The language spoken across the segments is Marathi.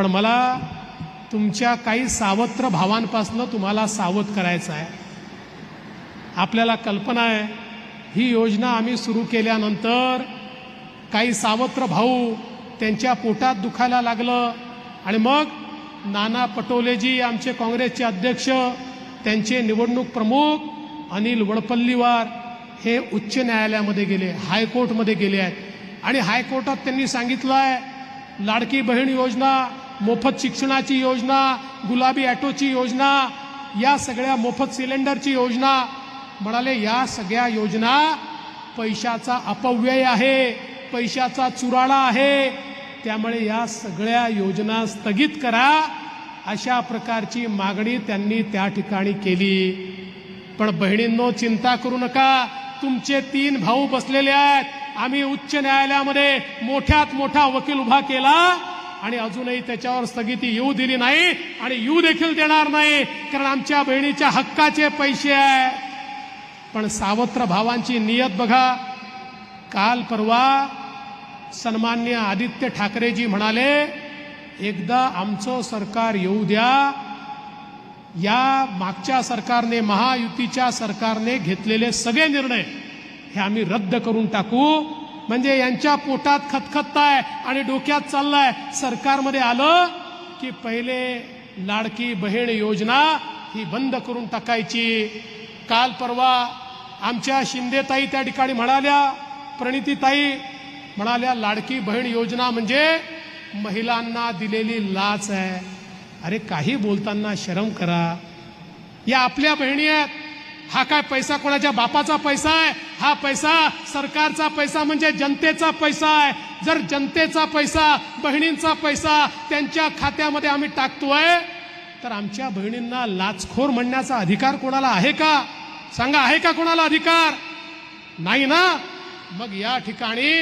पण मला तुमच्या काही सावत्र भावांपासनं तुम्हाला सावध करायचं आहे. आपल्याला कल्पना आहे ही योजना आम्ही सुरू केल्यानंतर काही सावत्र भाऊ त्यांच्या पोटात दुखायला लागलं आणि मग नाना पटोलेजी आमचे काँग्रेसचे अध्यक्ष त्यांचे निवडणूक प्रमुख अनिल वडपल्लीवार हे उच्च न्यायालयामध्ये गेले हायकोर्टमध्ये गेले आहेत. आणि हायकोर्टात त्यांनी सांगितलं आहे लाडकी बहीण योजना मोफत शिक्षणाची योजना गुलाबी ॲटोची योजना या सगळ्या मोफत सिलेंडरची योजना. म्हणाले या सगळ्या योजना पैशाचा अपव्यय आहे पैशाचा चुराडा आहे. त्यामुळे या सगळ्या योजना स्थगित करा. अशा प्रकारची मागणी त्यांनी त्या ठिकाणी केली. पण बहिणींनो चिंता करू नका. तुमचे तीन भाऊ बसलेले आहेत. आम्ही उच्च न्यायालयामध्ये मोठ्यात मोठा वकील उभा केला. आणि अजूनही त्याच्यावर स्थगिती येऊ दिली नाही आणि येऊ देखील देणार नाही कारण आमच्या बहिणीच्या हक्काचे पैसे आहे. पण सावत्र भावांची नियत बघा. काल परवा सन्मान्य आदित्य ठाकरेजी म्हणाले एकदा आमचं सरकार येऊ द्या. या मागच्या सरकारने महायुतीच्या सरकारने घेतलेले सगळे निर्णय हे आम्ही रद्द करून टाकू. म्हणजे यांच्या पोटात खतखतताय आणि डोक्यात चाललाय. सरकारमध्ये आलं की पहिले लाडकी बहीण योजना ही बंद करून टाकायची. काल परवा आमच्या शिंदेताई त्या ठिकाणी म्हणाल्या प्रणितीताई म्हणाल्या लाडकी बहीण योजना म्हणजे महिलांना दिलेली लाच आहे. अरे काही बोलताना शरम करा. या आपल्या बहिणी आहेत. हा काय पैसा कोणाच्या बापाचा पैसा आहे? हा पैसा सरकारचा पैसा म्हणजे जनतेचा पैसा आहे. जर जनतेचा पैसा बहिणींचा पैसा त्यांच्या खात्यामध्ये आम्ही टाकतोय तर आमच्या बहिणींना लाचखोर म्हणण्याचा अधिकार कोणाला आहे का? सांगा आहे का कोणाला अधिकार? नाही ना? मग या ठिकाणी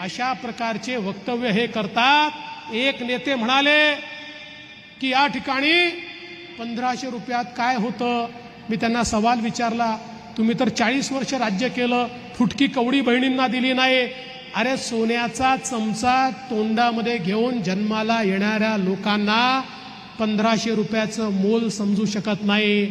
अशा प्रकारचे वक्तव्य हे करतात. एक नेते म्हणाले की या ठिकाणी पंधराशे रुपयात काय होतं? मी त्यांना सवाल विचारला तुम्ही तर चाळीस वर्ष राज्य केलं फुटकी कवडी बहिणींना दिली नाही. अरे सोन्याचा चमचा तोंडामध्ये घेऊन जन्माला येणाऱ्या लोकांना पंधराशे रुपयाचं मोल समजू शकत नाही.